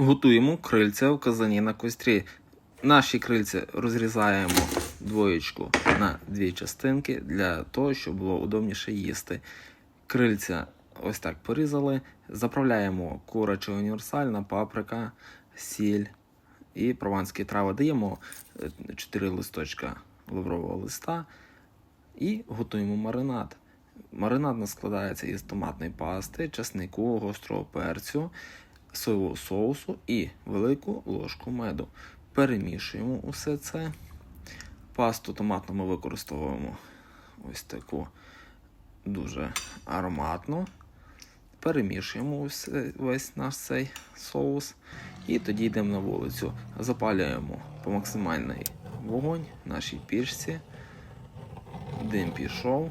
Готуємо крильця в казані на кострі. Наші крильця розрізаємо двоєчку на дві частинки для того, щоб було удобніше їсти. Крильця ось так порізали. Заправляємо куряча універсальна, паприка, сіль і прованські трави. Даємо 4 листочка лаврового листа і готуємо маринад. Маринад складається із томатної пасти, часнику, гострого перцю, соєвого соусу і велику ложку меду. Перемішуємо усе це. Пасту томатну ми використовуємо ось таку дуже ароматну. Перемішуємо усе- весь наш цей соус. І тоді йдемо на вулицю. Запалюємо по максимальний вогонь в нашій пічці. Дим пішов.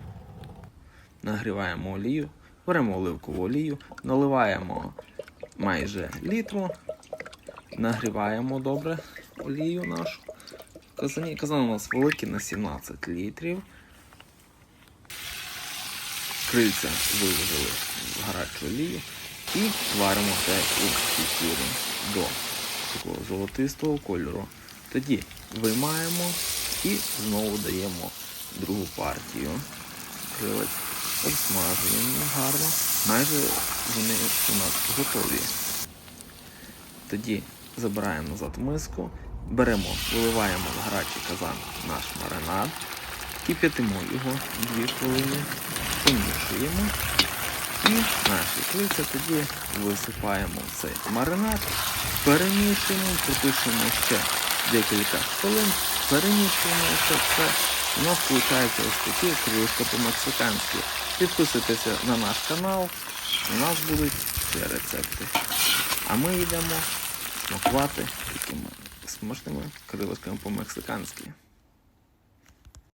Нагріваємо олію, беремо оливкову олію, наливаємо майже літру, нагріваємо добре олію нашу. Казані. Казан у нас великий на 17 літрів. Крильця виложили в гарячу олію і варимо це у кефірі до такого золотистого кольору. Тоді виймаємо і знову даємо другу партію крилець, обсмажуємо гарно. Майже вони у нас готові. Тоді забираємо назад миску, беремо, виливаємо в гарячий казан наш маринад, кип'ятимо його 2 хвилини, помішуємо і наші крильця тоді висипаємо цей маринад, перемішуємо, пропишемо ще декілька хвилин, перемішуємо все. У нас виходить ось такі крилишка по-мексиканськи. Підписуйтеся на наш канал, у нас будуть всі рецепти. А ми йдемо смакувати такими смачними крилочками по-мексиканськи.